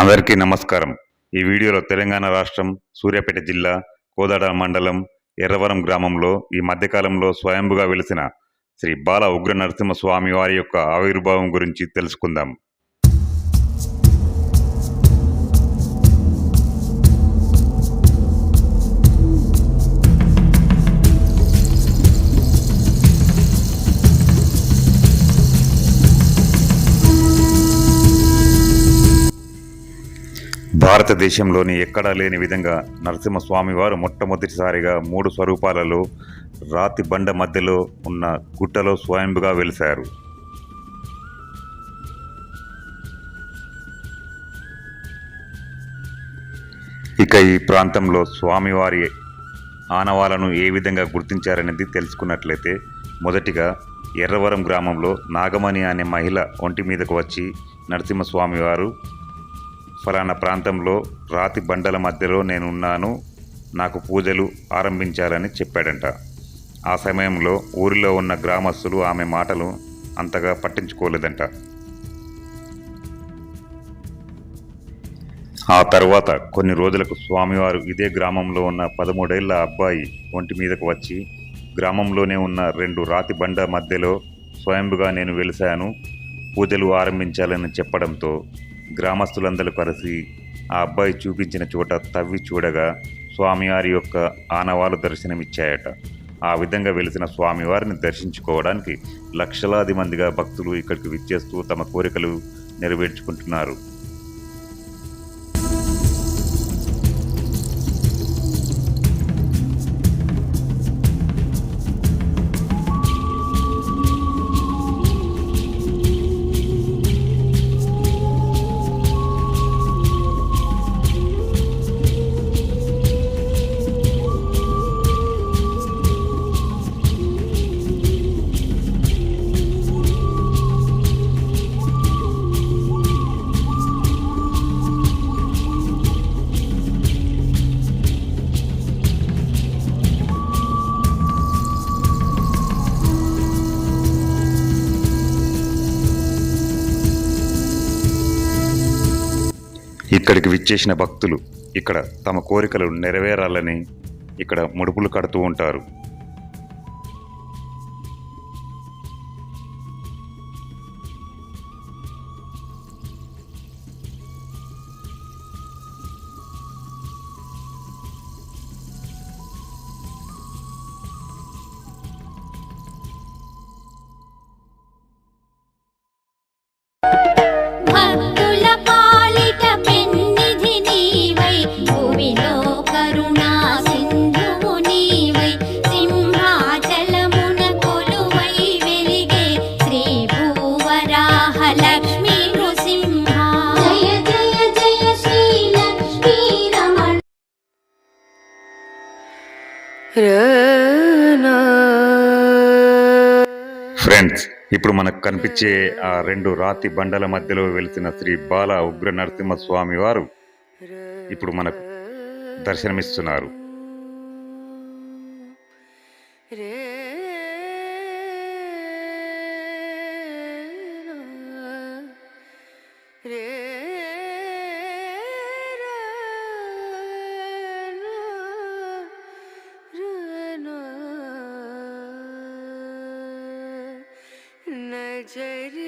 అందరికీ నమస్కారం. ఈ వీడియోలో తెలంగాణ రాష్ట్రం సూర్యాపేట జిల్లా కోదాడ మండలం ఎర్రవరం గ్రామంలో ఈ మధ్యకాలంలో స్వయంభుగా వెలిసిన శ్రీ బాల ఉగ్ర నరసింహ స్వామి వారి యొక్క ఆవిర్భావం గురించి తెలుసుకుందాం. భారతదేశంలోని ఎక్కడా లేని విధంగా నరసింహస్వామి వారు మొట్టమొదటిసారిగా మూడు స్వరూపాలలో రాతి బండ మధ్యలో ఉన్న గుట్టలో స్వయంభుగా వెలిశారు. ఇక ఈ ప్రాంతంలో స్వామివారి ఆనవాలను ఏ విధంగా గుర్తించారనేది తెలుసుకున్నట్లయితే మొదటిగా ఎర్రవరం గ్రామంలో నాగమణి అనే మహిళ ఒంటి మీదకు వచ్చి నరసింహస్వామి వారు ఫలానా ప్రాంతంలో రాతి బండల మధ్యలో నేనున్నాను. నాకు పూజలు ఆరంభించాలని చెప్పాడంట. ఆ సమయంలో ఊరిలో ఉన్న గ్రామస్తులు ఆమె మాటలు అంతగా పట్టించుకోలేదంట. ఆ తర్వాత కొన్ని రోజులకు స్వామివారు ఇదే గ్రామంలో ఉన్న పదమూడేళ్ళ అబ్బాయి ఒంటి మీదకు వచ్చి గ్రామంలోనే ఉన్న రెండు రాతి బండ మధ్యలో స్వయంభుగా నేను వెలిశాను. పూజలు ఆరంభించాలని చెప్పడంతో గ్రామస్తులందరూ కలిసి ఆ అబ్బాయి చూపించిన చోట తవ్వి చూడగా స్వామివారి యొక్క ఆనవాలు దర్శనమిచ్చాయట. ఆ విధంగా వెలిసిన స్వామివారిని దర్శించుకోవడానికి లక్షలాది మందిగా భక్తులు ఇక్కడికి విచ్చేస్తూ తమ కోరికలు నెరవేర్చుకుంటున్నారు. ఇక్కడికి విచ్చేసిన భక్తులు ఇక్కడ తమ కోరికలు నెరవేరాలని ఇక్కడ ముడుపులు కడుతూ ఉంటారు. ఫ్రెండ్స్ ఇప్పుడు మనకు కనిపించే ఆ రెండు రాతి బండల మధ్యలో వెలిసిన శ్రీ బాల ఉగ్ర నరసింహస్వామి వారు ఇప్పుడు మనకు దర్శనమిస్తున్నారు. రే rejected